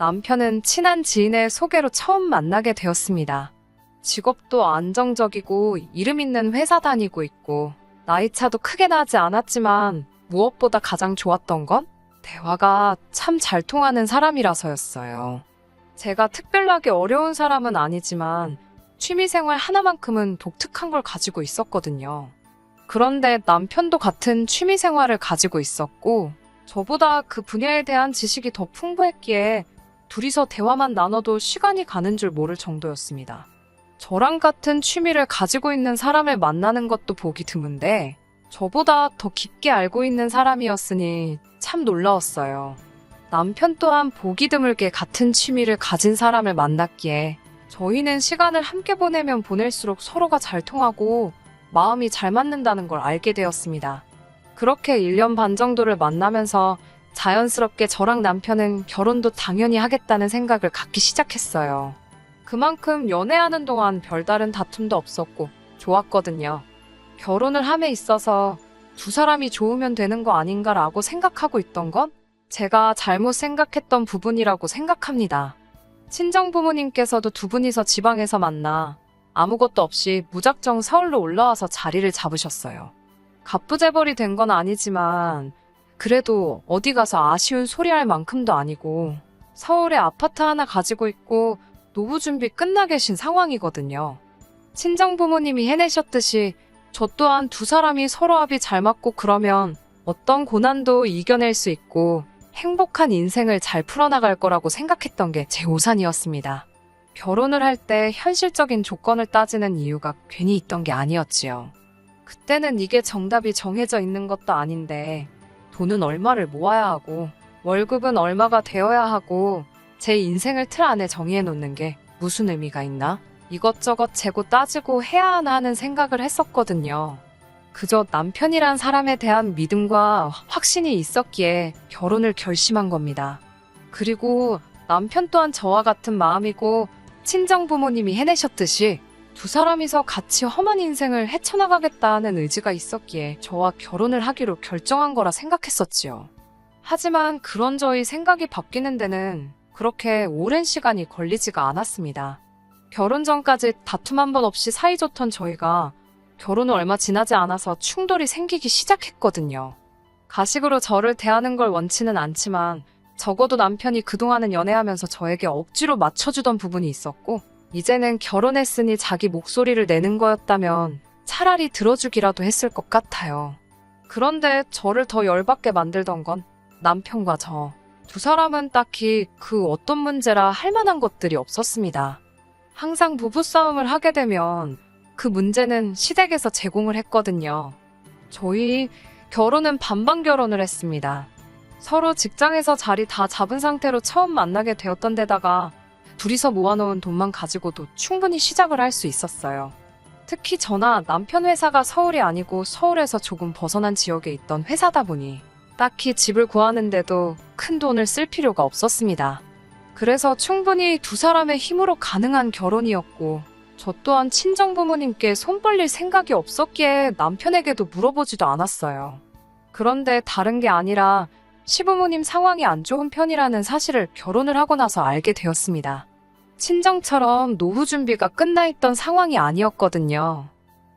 남편은 친한 지인의 소개로 처음 만나게 되었습니다. 직업도 안정적이고 이름 있는 회사 다니고 있고 나이 차도 크게 나지 않았지만 무엇보다 가장 좋았던 건 대화가 참 잘 통하는 사람이라서였어요. 제가 특별하게 어려운 사람은 아니지만 취미생활 하나만큼은 독특한 걸 가지고 있었거든요. 그런데 남편도 같은 취미생활을 가지고 있었고 저보다 그 분야에 대한 지식이 더 풍부했기에 둘이서 대화만 나눠도 시간이 가는 줄 모를 정도였습니다. 저랑 같은 취미를 가지고 있는 사람을 만나는 것도 보기 드문데 저보다 더 깊게 알고 있는 사람이었으니 참 놀라웠어요. 남편 또한 보기 드물게 같은 취미를 가진 사람을 만났기에 저희는 시간을 함께 보내면 보낼수록 서로가 잘 통하고 마음이 잘 맞는다는 걸 알게 되었습니다. 그렇게 1년 반 정도를 만나면서 자연스럽게 저랑 남편은 결혼도 당연히 하겠다는 생각을 갖기 시작했어요. 그만큼 연애하는 동안 별다른 다툼도 없었고 좋았거든요. 결혼을 함에 있어서 두 사람이 좋으면 되는 거 아닌가라고 생각하고 있던 건 제가 잘못 생각했던 부분이라고 생각합니다. 친정 부모님께서도 두 분이서 지방에서 만나 아무것도 없이 무작정 서울로 올라와서 자리를 잡으셨어요. 갑부재벌이 된 건 아니지만 그래도 어디 가서 아쉬운 소리 할 만큼도 아니고 서울에 아파트 하나 가지고 있고 노후 준비 끝나 계신 상황이거든요. 친정 부모님이 해내셨듯이 저 또한 두 사람이 서로 합이 잘 맞고 그러면 어떤 고난도 이겨낼 수 있고 행복한 인생을 잘 풀어나갈 거라고 생각했던 게제 우산이었습니다. 결혼을 할 때 현실적인 조건을 따지는 이유가 괜히 있던 게 아니었지요. 그때는 이게 정답이 정해져 있는 것도 아닌데 돈은 얼마를 모아야 하고 월급은 얼마가 되어야 하고 제 인생을 틀 안에 정의해 놓는 게 무슨 의미가 있나? 이것저것 재고 따지고 해야 하나 하는 생각을 했었거든요. 그저 남편이란 사람에 대한 믿음과 확신이 있었기에 결혼을 결심한 겁니다. 그리고 남편 또한 저와 같은 마음이고 친정 부모님이 해내셨듯이 두 사람이서 같이 험한 인생을 헤쳐나가겠다는 의지가 있었기에 저와 결혼을 하기로 결정한 거라 생각했었지요. 하지만 그런 저희 생각이 바뀌는 데는 그렇게 오랜 시간이 걸리지가 않았습니다. 결혼 전까지 다툼 한 번 없이 사이좋던 저희가 결혼 후 얼마 지나지 않아서 충돌이 생기기 시작했거든요. 가식으로 저를 대하는 걸 원치는 않지만 적어도 남편이 그동안은 연애하면서 저에게 억지로 맞춰주던 부분이 있었고 이제는 결혼했으니 자기 목소리를 내는 거였다면 차라리 들어주기라도 했을 것 같아요. 그런데 저를 더 열받게 만들던 건 남편과 저. 두 사람은 딱히 그 어떤 문제라 할 만한 것들이 없었습니다. 항상 부부싸움을 하게 되면 그 문제는 시댁에서 제공을 했거든요. 저희 결혼은 반반 결혼을 했습니다. 서로 직장에서 자리 다 잡은 상태로 처음 만나게 되었던 데다가 둘이서 모아놓은 돈만 가지고도 충분히 시작을 할 수 있었어요. 특히 저나 남편 회사가 서울이 아니고 서울에서 조금 벗어난 지역에 있던 회사다 보니 딱히 집을 구하는데도 큰 돈을 쓸 필요가 없었습니다. 그래서 충분히 두 사람의 힘으로 가능한 결혼이었고 저 또한 친정 부모님께 손 벌릴 생각이 없었기에 남편에게도 물어보지도 않았어요. 그런데 다른 게 아니라 시부모님 상황이 안 좋은 편이라는 사실을 결혼을 하고 나서 알게 되었습니다. 친정처럼 노후 준비가 끝나 있던 상황이 아니었거든요.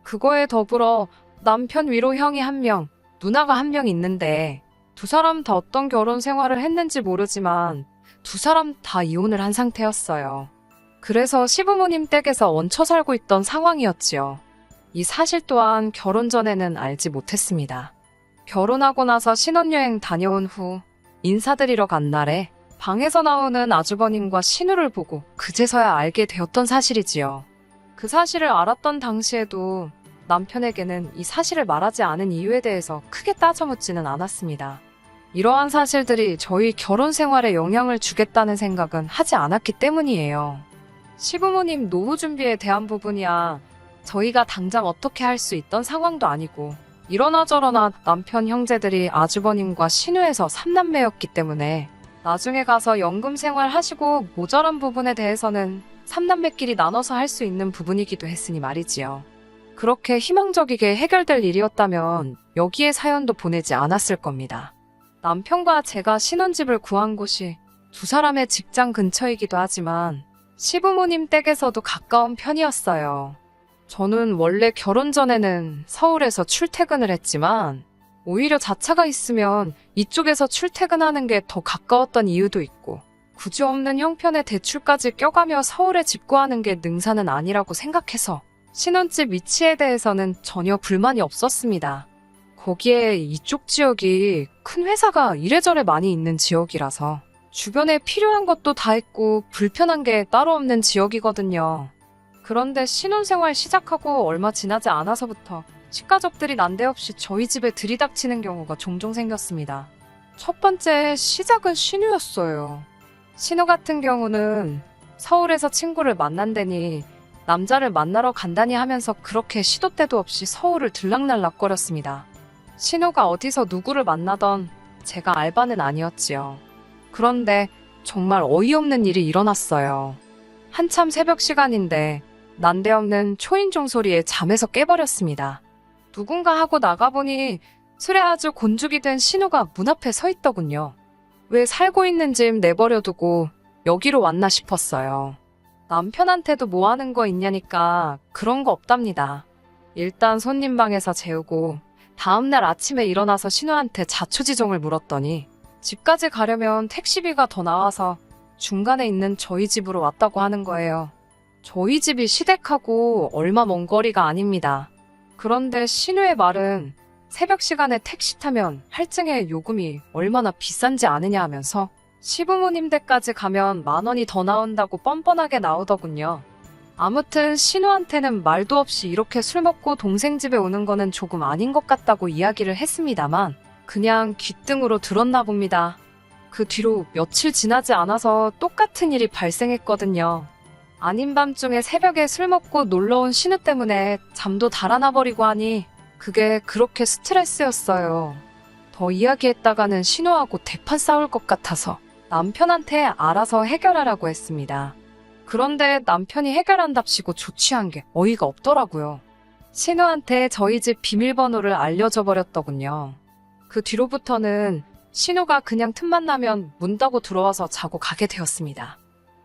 그거에 더불어 남편 위로 형이 한 명, 누나가 한 명 있는데 두 사람 다 어떤 결혼 생활을 했는지 모르지만 두 사람 다 이혼을 한 상태였어요. 그래서 시부모님 댁에서 얹혀 살고 있던 상황이었지요. 이 사실 또한 결혼 전에는 알지 못했습니다. 결혼하고 나서 신혼여행 다녀온 후 인사드리러 간 날에 방에서 나오는 아주버님과 신우를 보고 그제서야 알게 되었던 사실이지요. 그 사실을 알았던 당시에도 남편에게는 이 사실을 말하지 않은 이유에 대해서 크게 따져 묻지는 않았습니다. 이러한 사실들이 저희 결혼 생활에 영향을 주겠다는 생각은 하지 않았기 때문이에요. 시부모님 노후 준비에 대한 부분이야 저희가 당장 어떻게 할 수 있던 상황도 아니고 이러나 저러나 남편 형제들이 아주버님과 신우에서 3남매였기 때문에 나중에 가서 연금 생활 하시고 모자란 부분에 대해서는 3남매끼리 나눠서 할 수 있는 부분이기도 했으니 말이지요. 그렇게 희망적이게 해결될 일이었다면 여기에 사연도 보내지 않았을 겁니다. 남편과 제가 신혼집을 구한 곳이 두 사람의 직장 근처이기도 하지만 시부모님 댁에서도 가까운 편이었어요. 저는 원래 결혼 전에는 서울에서 출퇴근을 했지만 오히려 자차가 있으면 이쪽에서 출퇴근하는 게 더 가까웠던 이유도 있고 구조 없는 형편에 대출까지 껴가며 서울에 집 구하는 게 능사는 아니라고 생각해서 신혼집 위치에 대해서는 전혀 불만이 없었습니다. 거기에 이쪽 지역이 큰 회사가 이래저래 많이 있는 지역이라서 주변에 필요한 것도 다 있고 불편한 게 따로 없는 지역이거든요. 그런데 신혼생활 시작하고 얼마 지나지 않아서부터 식가족들이 난데없이 저희 집에 들이닥치는 경우가 종종 생겼습니다. 첫 번째 시작은 신우였어요. 신우 같은 경우는 서울에서 친구를 만난다니 남자를 만나러 간다니 하면서 그렇게 시도 때도 없이 서울을 들락날락거렸습니다. 신우가 어디서 누구를 만나던 제가 알바는 아니었지요. 그런데 정말 어이없는 일이 일어났어요. 한참 새벽 시간인데 난데없는 초인종 소리에 잠에서 깨버렸습니다. 누군가 하고 나가보니 술에 아주 곤죽이 된 신우가 문 앞에 서 있더군요. 왜 살고 있는 집 내버려두고 여기로 왔나 싶었어요. 남편한테도 뭐 하는 거 있냐니까 그런 거 없답니다. 일단 손님 방에서 재우고 다음날 아침에 일어나서 신우한테 자초지종을 물었더니 집까지 가려면 택시비가 더 나와서 중간에 있는 저희 집으로 왔다고 하는 거예요. 저희 집이 시댁하고 얼마 먼 거리가 아닙니다. 그런데 신우의 말은 새벽 시간에 택시 타면 할증의 요금이 얼마나 비싼지 아느냐 하면서 시부모님 댁까지 가면 만 원이 더 나온다고 뻔뻔하게 나오더군요. 아무튼 신우한테는 말도 없이 이렇게 술 먹고 동생 집에 오는 거는 조금 아닌 것 같다고 이야기를 했습니다만 그냥 귓등으로 들었나 봅니다. 그 뒤로 며칠 지나지 않아서 똑같은 일이 발생했거든요. 아닌 밤중에 새벽에 술 먹고 놀러 온 신우 때문에 잠도 달아나 버리고 하니 그게 그렇게 스트레스였어요. 더 이야기했다가는 신우하고 대판 싸울 것 같아서 남편한테 알아서 해결하라고 했습니다. 그런데 남편이 해결한답시고 조치한 게 어이가 없더라고요. 신우한테 저희 집 비밀번호를 알려줘 버렸더군요. 그 뒤로부터는 신우가 그냥 틈만 나면 문 닫고 들어와서 자고 가게 되었습니다.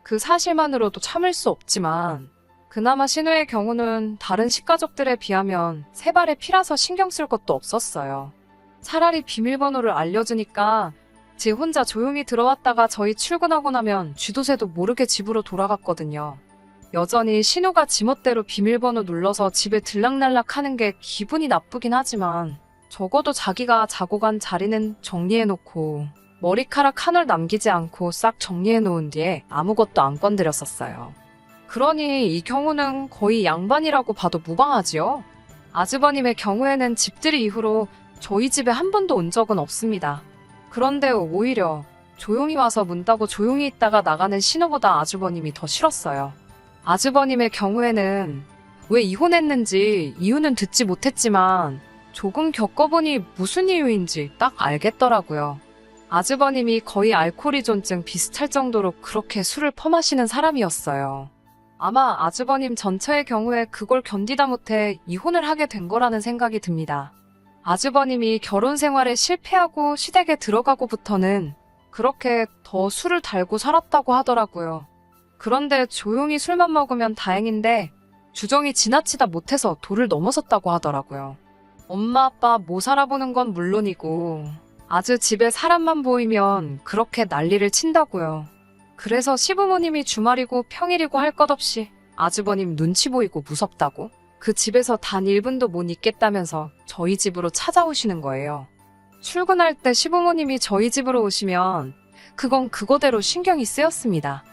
그 사실만으로도 참을 수 없지만 그나마 신우의 경우는 다른 식가족들에 비하면 세 발의 피라서 신경 쓸 것도 없었어요. 차라리 비밀번호를 알려주니까 제 혼자 조용히 들어왔다가 저희 출근하고 나면 쥐도새도 모르게 집으로 돌아갔거든요. 여전히 신우가 지멋대로 비밀번호 눌러서 집에 들락날락 하는 게 기분이 나쁘긴 하지만 적어도 자기가 자고 간 자리는 정리해놓고 머리카락 한 올 남기지 않고 싹 정리해 놓은 뒤에 아무것도 안 건드렸었어요. 그러니 이 경우는 거의 양반이라고 봐도 무방하지요. 아주버님의 경우에는 집들이 이후로 저희 집에 한 번도 온 적은 없습니다. 그런데 오히려 조용히 와서 문 닫고 조용히 있다가 나가는 신호보다 아주버님이 더 싫었어요. 아주버님의 경우에는 왜 이혼했는지 이유는 듣지 못했지만 조금 겪어보니 무슨 이유인지 딱 알겠더라고요. 아주버님이 거의 알코올이존증 비슷할 정도로 그렇게 술을 퍼마시는 사람이었어요. 아마 아주버님 전처의 경우에 그걸 견디다 못해 이혼을 하게 된 거라는 생각이 듭니다. 아주버님이 결혼 생활에 실패하고 시댁에 들어가고부터는 그렇게 더 술을 달고 살았다고 하더라고요. 그런데 조용히 술만 먹으면 다행인데 주정이 지나치다 못해서 도를 넘어섰다고 하더라고요. 엄마 아빠 못 살아보는 건 물론이고 아주 집에 사람만 보이면 그렇게 난리를 친다고요. 그래서 시부모님이 주말이고 평일이고 할 것 없이 아주버님 눈치 보이고 무섭다고 그 집에서 단 1분도 못 있겠다면서 저희 집으로 찾아오시는 거예요. 출근할 때 시부모님이 저희 집으로 오시면 그건 그거대로 신경이 쓰였습니다.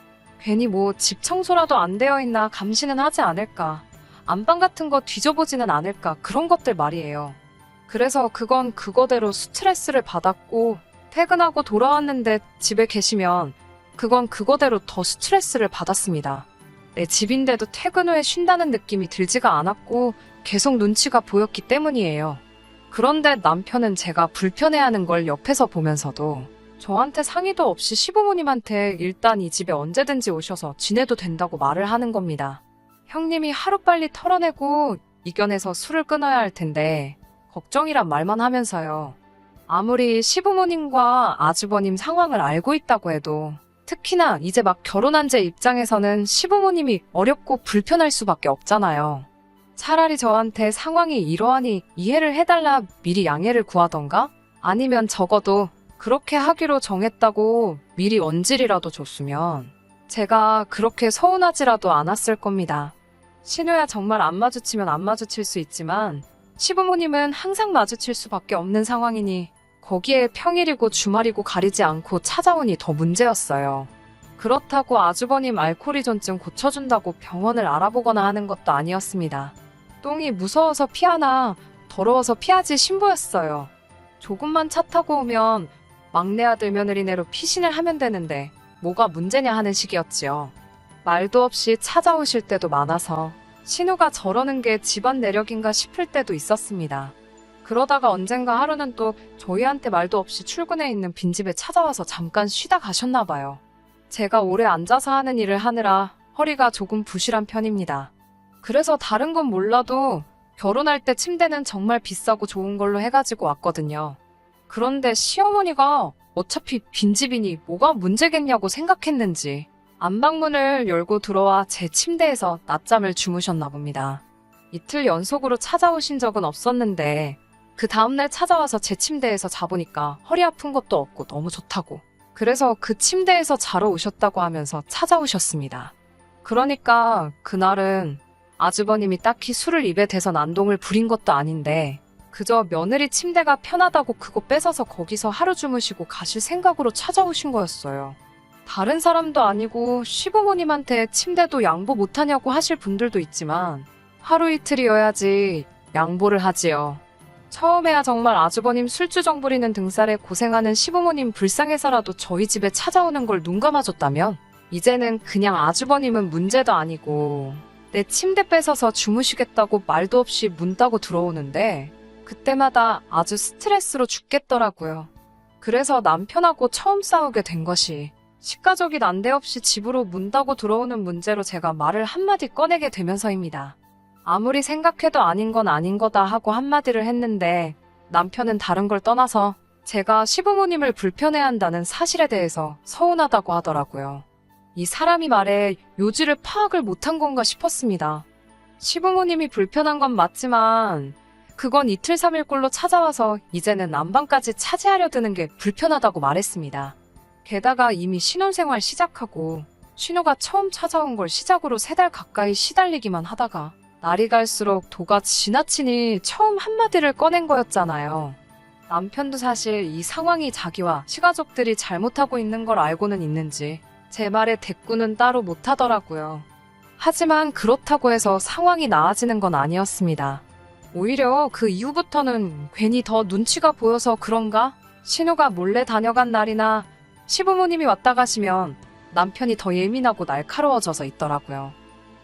괜히 뭐 집 청소라도 안 되어 있나 감시는 하지 않을까. 안방 같은 거 뒤져보지는 않을까. 그런 것들 말이에요. 그래서 그건 그거대로 스트레스를 받았고 퇴근하고 돌아왔는데 집에 계시면 그건 그거대로 더 스트레스를 받았습니다. 내 집인데도 퇴근 후에 쉰다는 느낌이 들지가 않았고 계속 눈치가 보였기 때문이에요. 그런데 남편은 제가 불편해하는 걸 옆에서 보면서도 저한테 상의도 없이 시부모님한테 일단 이 집에 언제든지 오셔서 지내도 된다고 말을 하는 겁니다. 형님이 하루빨리 털어내고 이겨내서 술을 끊어야 할 텐데 걱정이란 말만 하면서요. 아무리 시부모님과 아주버님 상황을 알고 있다고 해도 특히나 이제 막 결혼한 제 입장에서는 시부모님이 어렵고 불편할 수밖에 없잖아요. 차라리 저한테 상황이 이러하니 이해를 해달라 미리 양해를 구하던가? 아니면 적어도 그렇게 하기로 정했다고 미리 언질이라도 줬으면 제가 그렇게 서운하지라도 않았을 겁니다. 신우야 정말 안 마주치면 안 마주칠 수 있지만 시부모님은 항상 마주칠 수밖에 없는 상황이니 거기에 평일이고 주말이고 가리지 않고 찾아오니 더 문제였어요. 그렇다고 아주버님 알코올이전증 고쳐준다고 병원을 알아보거나 하는 것도 아니었습니다. 똥이 무서워서 피하나 더러워서 피하지 신부였어요. 조금만 차 타고 오면 막내 아들 며느리네로 피신을 하면 되는데 뭐가 문제냐 하는 식이었지요. 말도 없이 찾아오실 때도 많아서 신우가 저러는 게 집안 내력인가 싶을 때도 있었습니다. 그러다가 언젠가 하루는 또 저희한테 말도 없이 출근해 있는 빈집에 찾아와서 잠깐 쉬다 가셨나 봐요. 제가 오래 앉아서 하는 일을 하느라 허리가 조금 부실한 편입니다. 그래서 다른 건 몰라도 결혼할 때 침대는 정말 비싸고 좋은 걸로 해가지고 왔거든요. 그런데 시어머니가 어차피 빈집이니 뭐가 문제겠냐고 생각했는지 안방문을 열고 들어와 제 침대에서 낮잠을 주무셨나 봅니다. 이틀 연속으로 찾아오신 적은 없었는데 그 다음날 찾아와서 제 침대에서 자보니까 허리 아픈 것도 없고 너무 좋다고. 그래서 그 침대에서 자러 오셨다고 하면서 찾아오셨습니다. 그러니까 그날은 아주버님이 딱히 술을 입에 대서 난동을 부린 것도 아닌데 그저 며느리 침대가 편하다고 그거 뺏어서 거기서 하루 주무시고 가실 생각으로 찾아오신 거였어요. 다른 사람도 아니고 시부모님한테 침대도 양보 못하냐고 하실 분들도 있지만 하루 이틀이어야지 양보를 하지요. 처음에야 정말 아주버님 술주정 부리는 등살에 고생하는 시부모님 불쌍해서라도 저희 집에 찾아오는 걸 눈 감아줬다면 이제는 그냥 아주버님은 문제도 아니고 내 침대 뺏어서 주무시겠다고 말도 없이 문 따고 들어오는데 그때마다 아주 스트레스로 죽겠더라고요. 그래서 남편하고 처음 싸우게 된 것이 식가족이 난데없이 집으로 문 따고 들어오는 문제로 제가 말을 한마디 꺼내게 되면서입니다. 아무리 생각해도 아닌 건 아닌 거다 하고 한마디를 했는데 남편은 다른 걸 떠나서 제가 시부모님을 불편해한다는 사실에 대해서 서운하다고 하더라고요. 이 사람이 말에 요지를 파악을 못한 건가 싶었습니다. 시부모님이 불편한 건 맞지만 그건 이틀 삼일 꼴로 찾아와서 이제는 난방까지 차지하려 드는 게 불편하다고 말했습니다. 게다가 이미 신혼생활 시작하고 신우가 처음 찾아온 걸 시작으로 세 달 가까이 시달리기만 하다가 날이 갈수록 도가 지나치니 처음 한마디를 꺼낸 거였잖아요. 남편도 사실 이 상황이 자기와 시가족들이 잘못하고 있는 걸 알고는 있는지 제 말에 대꾸는 따로 못하더라고요. 하지만 그렇다고 해서 상황이 나아지는 건 아니었습니다. 오히려 그 이후부터는 괜히 더 눈치가 보여서 그런가? 신우가 몰래 다녀간 날이나 시부모님이 왔다 가시면 남편이 더 예민하고 날카로워져서 있더라고요.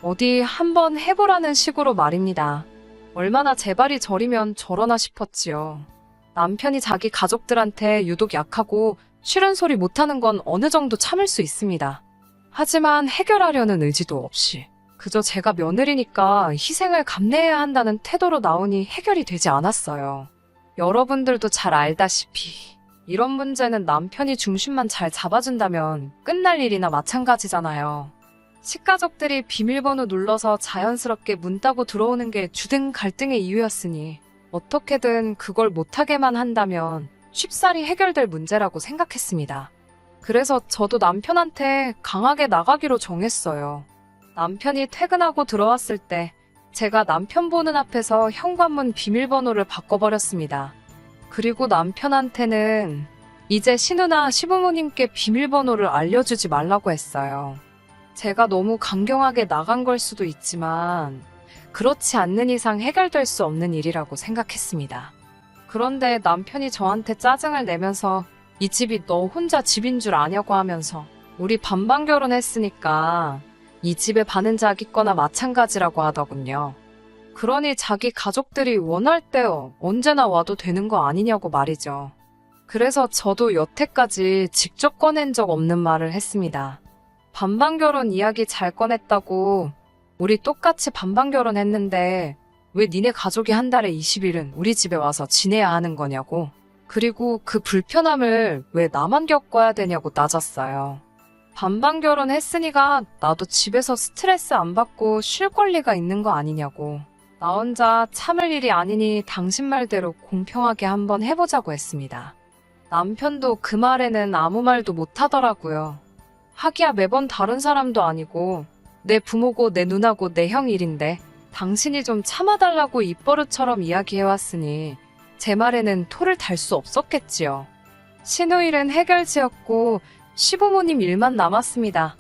어디 한번 해보라는 식으로 말입니다. 얼마나 제발이 저리면 저러나 싶었지요. 남편이 자기 가족들한테 유독 약하고 싫은 소리 못하는 건 어느 정도 참을 수 있습니다. 하지만 해결하려는 의지도 없이 그저 제가 며느리니까 희생을 감내해야 한다는 태도로 나오니 해결이 되지 않았어요. 여러분들도 잘 알다시피 이런 문제는 남편이 중심만 잘 잡아준다면 끝날 일이나 마찬가지잖아요. 식가족들이 비밀번호 눌러서 자연스럽게 문 따고 들어오는 게 주된 갈등의 이유였으니 어떻게든 그걸 못하게만 한다면 쉽사리 해결될 문제라고 생각했습니다. 그래서 저도 남편한테 강하게 나가기로 정했어요. 남편이 퇴근하고 들어왔을 때 제가 남편 보는 앞에서 현관문 비밀번호를 바꿔버렸습니다. 그리고 남편한테는 이제 신우나 시부모님께 비밀번호를 알려주지 말라고 했어요. 제가 너무 강경하게 나간 걸 수도 있지만 그렇지 않는 이상 해결될 수 없는 일이라고 생각했습니다. 그런데 남편이 저한테 짜증을 내면서 이 집이 너 혼자 집인 줄 아냐고 하면서 우리 반반 결혼했으니까 이 집에 반은 자기 거나 마찬가지라고 하더군요. 그러니 자기 가족들이 원할 때 언제나 와도 되는 거 아니냐고 말이죠. 그래서 저도 여태까지 직접 꺼낸 적 없는 말을 했습니다. 반반 결혼 이야기 잘 꺼냈다고 우리 똑같이 반반 결혼 했는데 왜 니네 가족이 한 달에 20일은 우리 집에 와서 지내야 하는 거냐고. 그리고 그 불편함을 왜 나만 겪어야 되냐고 따졌어요. 반반 결혼했으니까 나도 집에서 스트레스 안 받고 쉴 권리가 있는 거 아니냐고. 나 혼자 참을 일이 아니니 당신 말대로 공평하게 한번 해보자고 했습니다. 남편도 그 말에는 아무 말도 못 하더라고요. 하기야 매번 다른 사람도 아니고 내 부모고 내 누나고 내 형 일인데 당신이 좀 참아달라고 입버릇처럼 이야기해왔으니 제 말에는 토를 달 수 없었겠지요. 신우일은 해결지었고 시부모님 일만 남았습니다.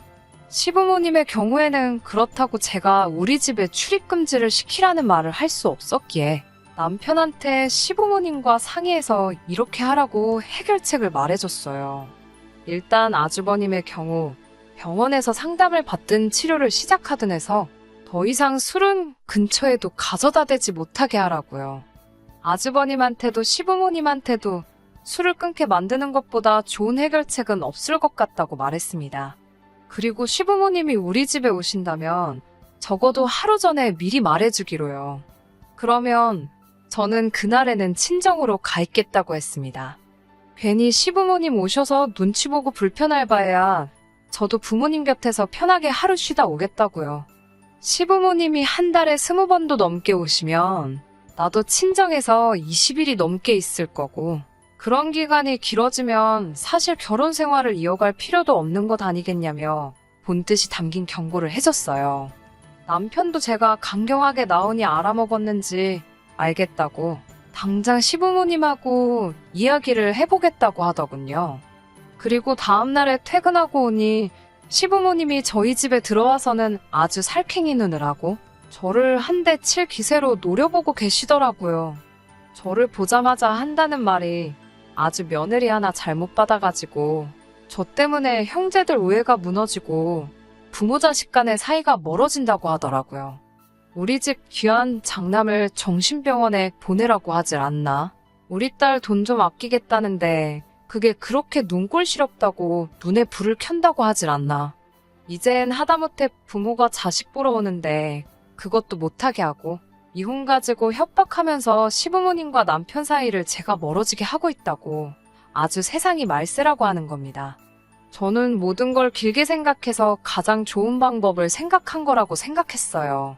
시부모님의 경우에는 그렇다고 제가 우리 집에 출입금지를 시키라는 말을 할 수 없었기에 남편한테 시부모님과 상의해서 이렇게 하라고 해결책을 말해줬어요. 일단 아주버님의 경우 병원에서 상담을 받든 치료를 시작하든 해서 더 이상 술은 근처에도 가져다 대지 못하게 하라고요. 아주버님한테도 시부모님한테도 술을 끊게 만드는 것보다 좋은 해결책은 없을 것 같다고 말했습니다. 그리고 시부모님이 우리 집에 오신다면 적어도 하루 전에 미리 말해주기로요. 그러면 저는 그날에는 친정으로 가 있겠다고 했습니다. 괜히 시부모님 오셔서 눈치 보고 불편할 바에야 저도 부모님 곁에서 편하게 하루 쉬다 오겠다고요. 시부모님이 한 달에 스무 번도 넘게 오시면 나도 친정에서 20일이 넘게 있을 거고 그런 기간이 길어지면 사실 결혼 생활을 이어갈 필요도 없는 것 아니겠냐며 본뜻이 담긴 경고를 해줬어요. 남편도 제가 강경하게 나오니 알아먹었는지 알겠다고 당장 시부모님하고 이야기를 해보겠다고 하더군요. 그리고 다음날에 퇴근하고 오니 시부모님이 저희 집에 들어와서는 아주 살쾡이 눈을 하고 저를 한 대 칠 기세로 노려보고 계시더라고요. 저를 보자마자 한다는 말이 아주 며느리 하나 잘못 받아가지고 저 때문에 형제들 우애가 무너지고 부모 자식 간의 사이가 멀어진다고 하더라고요. 우리 집 귀한 장남을 정신병원에 보내라고 하질 않나? 우리 딸 돈 좀 아끼겠다는데 그게 그렇게 눈꼴시럽다고 눈에 불을 켠다고 하질 않나? 이젠 하다못해 부모가 자식 보러 오는데 그것도 못하게 하고 이혼 가지고 협박하면서 시부모님과 남편 사이를 제가 멀어지게 하고 있다고 아주 세상이 말세라고 하는 겁니다. 저는 모든 걸 길게 생각해서 가장 좋은 방법을 생각한 거라고 생각했어요.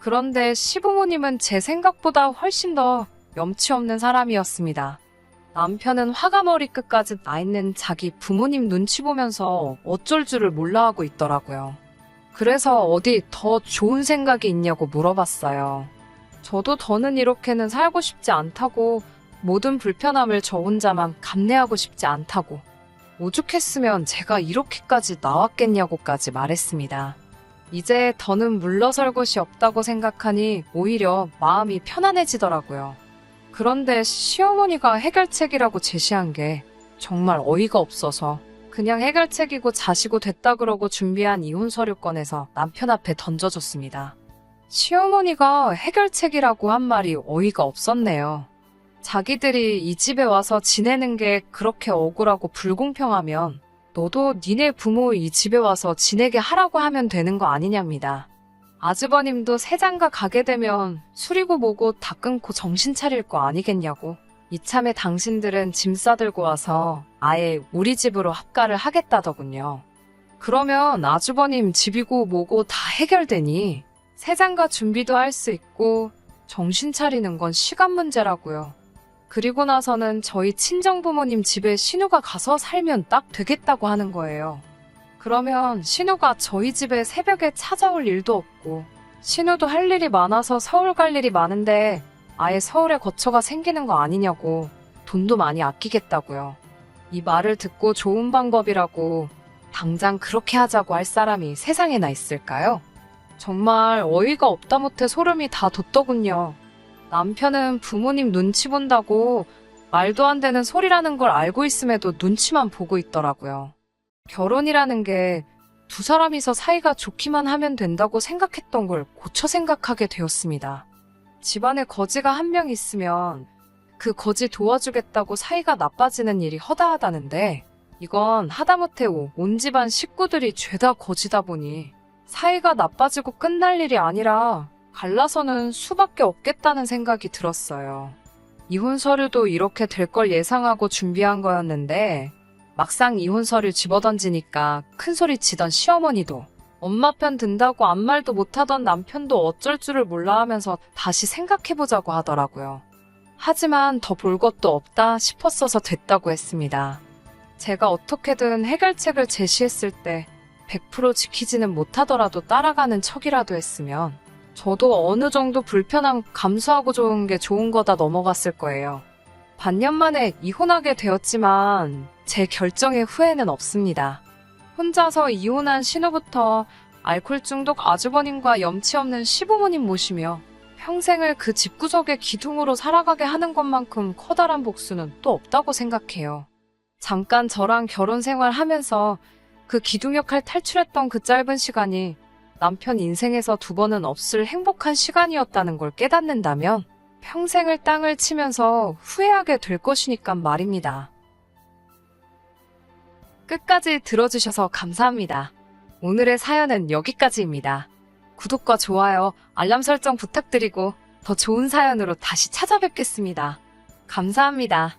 그런데 시부모님은 제 생각보다 훨씬 더 염치 없는 사람이었습니다. 남편은 화가 머리끝까지 나 있는 자기 부모님 눈치 보면서 어쩔 줄을 몰라 하고 있더라고요. 그래서 어디 더 좋은 생각이 있냐고 물어봤어요. 저도 더는 이렇게는 살고 싶지 않다고 모든 불편함을 저 혼자만 감내하고 싶지 않다고 오죽했으면 제가 이렇게까지 나왔겠냐고까지 말했습니다. 이제 더는 물러설 곳이 없다고 생각하니 오히려 마음이 편안해지더라고요. 그런데 시어머니가 해결책이라고 제시한 게 정말 어이가 없어서 그냥 해결책이고 자시고 됐다 그러고 준비한 이혼 서류 꺼내서 남편 앞에 던져줬습니다. 시어머니가 해결책이라고 한 말이 어이가 없었네요. 자기들이 이 집에 와서 지내는 게 그렇게 억울하고 불공평하면 너도 니네 부모 이 집에 와서 지내게 하라고 하면 되는 거 아니냐입니다. 아주버님도 새장가 가게 되면 술이고 뭐고 다 끊고 정신 차릴 거 아니겠냐고. 이참에 당신들은 짐 싸들고 와서 아예 우리 집으로 합가를 하겠다더군요. 그러면 아주버님 집이고 뭐고 다 해결되니 새장가 준비도 할 수 있고 정신 차리는 건 시간 문제라고요. 그리고 나서는 저희 친정 부모님 집에 신우가 가서 살면 딱 되겠다고 하는 거예요. 그러면 신우가 저희 집에 새벽에 찾아올 일도 없고 신우도 할 일이 많아서 서울 갈 일이 많은데 아예 서울에 거처가 생기는 거 아니냐고 돈도 많이 아끼겠다고요. 이 말을 듣고 좋은 방법이라고 당장 그렇게 하자고 할 사람이 세상에나 있을까요? 정말 어이가 없다 못해 소름이 다 돋더군요. 남편은 부모님 눈치 본다고 말도 안 되는 소리라는 걸 알고 있음에도 눈치만 보고 있더라고요. 결혼이라는 게 두 사람이서 사이가 좋기만 하면 된다고 생각했던 걸 고쳐 생각하게 되었습니다. 집안에 거지가 한 명 있으면 그 거지 도와주겠다고 사이가 나빠지는 일이 허다하다는데 이건 하다못해 온 집안 식구들이 죄다 거지다 보니 사이가 나빠지고 끝날 일이 아니라 갈라서는 수밖에 없겠다는 생각이 들었어요. 이혼 서류도 이렇게 될 걸 예상하고 준비한 거였는데 막상 이혼서를 집어던지니까 큰소리 치던 시어머니도 엄마 편 든다고 아무 말도 못하던 남편도 어쩔 줄을 몰라 하면서 다시 생각해보자고 하더라고요. 하지만 더 볼 것도 없다 싶었어서 됐다고 했습니다. 제가 어떻게든 해결책을 제시했을 때 100% 지키지는 못하더라도 따라가는 척이라도 했으면 저도 어느 정도 불편함 감수하고 좋은 게 좋은 거다 넘어갔을 거예요. 반년 만에 이혼하게 되었지만 제 결정에 후회는 없습니다. 혼자서 이혼한 신우부터 알코올 중독 아주버님과 염치 없는 시부모님 모시며 평생을 그 집구석의 기둥으로 살아가게 하는 것만큼 커다란 복수는 또 없다고 생각해요. 잠깐 저랑 결혼 생활 하면서 그 기둥 역할 탈출했던 그 짧은 시간이 남편 인생에서 두 번은 없을 행복한 시간이었다는 걸 깨닫는다면 평생을 땅을 치면서 후회하게 될 것이니까 말입니다. 끝까지 들어주셔서 감사합니다. 오늘의 사연은 여기까지입니다. 구독과 좋아요, 알람 설정 부탁드리고 더 좋은 사연으로 다시 찾아뵙겠습니다. 감사합니다.